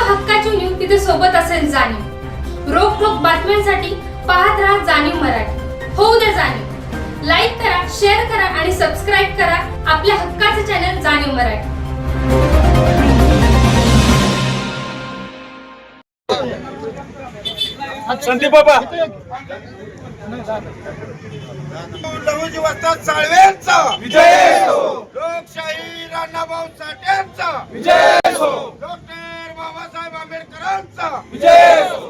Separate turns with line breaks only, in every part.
सोबत असेल जाणीव. रोखोक बातम्यांसाठी पाहत राहा जाणीव मराठी. होऊ द्या जाणीव. लाईक करा शेअर करा आणि सबस्क्राईब करा आपल्या हक्काचे चॅनल जाणीव मराठी.
संदीप बाबा.
लहुजी वस्ताद साळवेंचा
विजय!
लोकशाही राणाभाऊ साठ्यांचा
विजय हो
डॉक्टर बाबासाहेब आंबेडकरांचा
विजय हो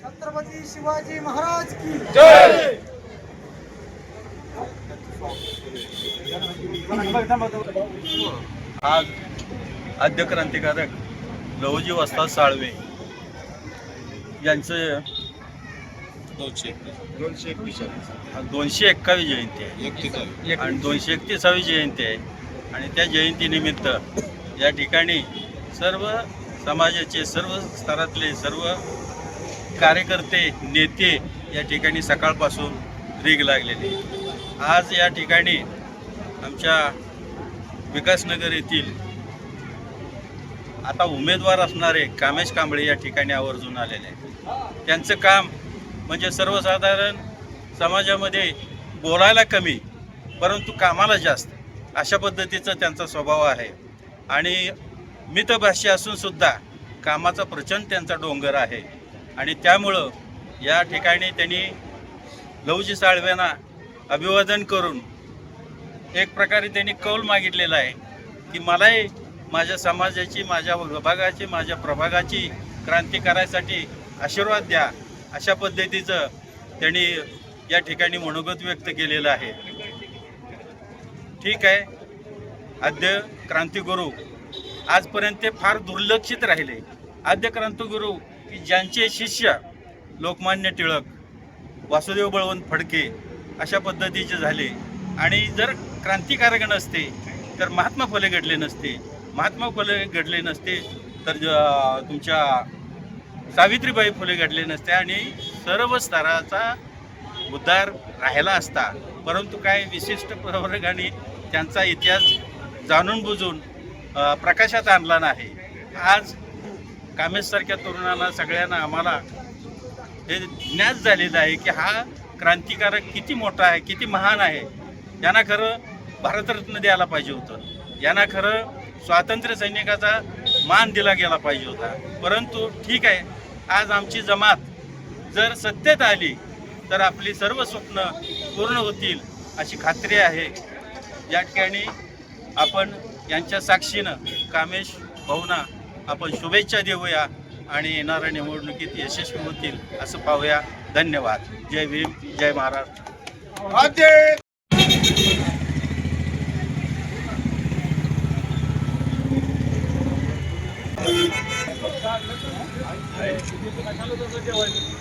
छत्रपती शिवाजी महाराज की
जय!
आज आद्य क्रांतिकारक लहुजी वस्ताद साळवे यांचं
दोनशे दोनशे एकवीस
दोनशे एक्कावी जयंती आहे. आणि दोनशे एकतीसावी जयंती आहे. आणि त्या जयंतीनिमित्त या ठिकाणी सर्व समाजाचे सर्व स्तरातले सर्व कार्यकर्ते नेते या ठिकाणी सकाळपासून रीग लागलेले आज या ठिकाणी आमच्या विकासनगर येथील आता उमेदवार असणारे कामेश कांबळे या ठिकाणी आवर्जून आलेले आहेत. त्यांचं काम म्हणजे सर्वसाधारण समाजामध्ये बोलायला कमी परंतु कामाला जास्त अशा पद्धतीचा त्यांचा स्वभाव आहे. आणि मितभाषी असूनसुद्धा कामाचा प्रचंड त्यांचा डोंगर आहे. आणि त्यामुळं या ठिकाणी त्यांनी लवजी साळव्यांना अभिवादन करून एक प्रकारे त्यांनी कौल मागितलेला आहे की मलाही माझ्या समाजाची माझ्या विभागाची माझ्या प्रभागाची क्रांती करायसाठी आशीर्वाद द्या अशा पद्धतीचं त्यांनी या ठिकाणी मनोगत व्यक्त केलेलं आहे. ठीक आहे. आद्य क्रांतिगुरू आजपर्यंत ते फार दुर्लक्षित राहिले. आद्य क्रांतिगुरू की ज्यांचे शिष्य लोकमान्य टिळक वासुदेव बळवंत फडके अशा पद्धतीचे झाले. आणि जर क्रांतिकारक नसते तर महात्मा फुले घडले नसते. महात्मा फुले घडले नसते तर तुमच्या सावित्रीबाई फुले घडले नसते आणि सर्व स्तराचा उद्धार राहिला असता. परंतु काय विशिष्ट प्रवर्गाने त्यांचा इतिहास जाणून बुजून प्रकाशात आणला नाही. आज कामेशसारख्या तरुणांना सगळ्यांना आम्हाला हे ज्ञात झालेलं आहे की हा क्रांतिकारक किती मोठा आहे किती महान आहे. यांना खरं भारतरत्न द्यायला पाहिजे होतं. यांना खरं स्वातंत्र्य सैनिकाचा मान दिला गेला पाहिजे होता. परंतु ठीक आहे आज आमची जमात जर सत्तेत आली तर आपली सर्व स्वप्न पूर्ण होतील अशी खात्री आहे. या ठिकाणी आपण यांच्या साक्षीनं कामेश भवना आपण शुभेच्छा देऊया आणि येणाऱ्या निवडणुकीत यशस्वी होतील असं पाहूया. धन्यवाद. जय भीम जय महाराष्ट्र.
जेवायचं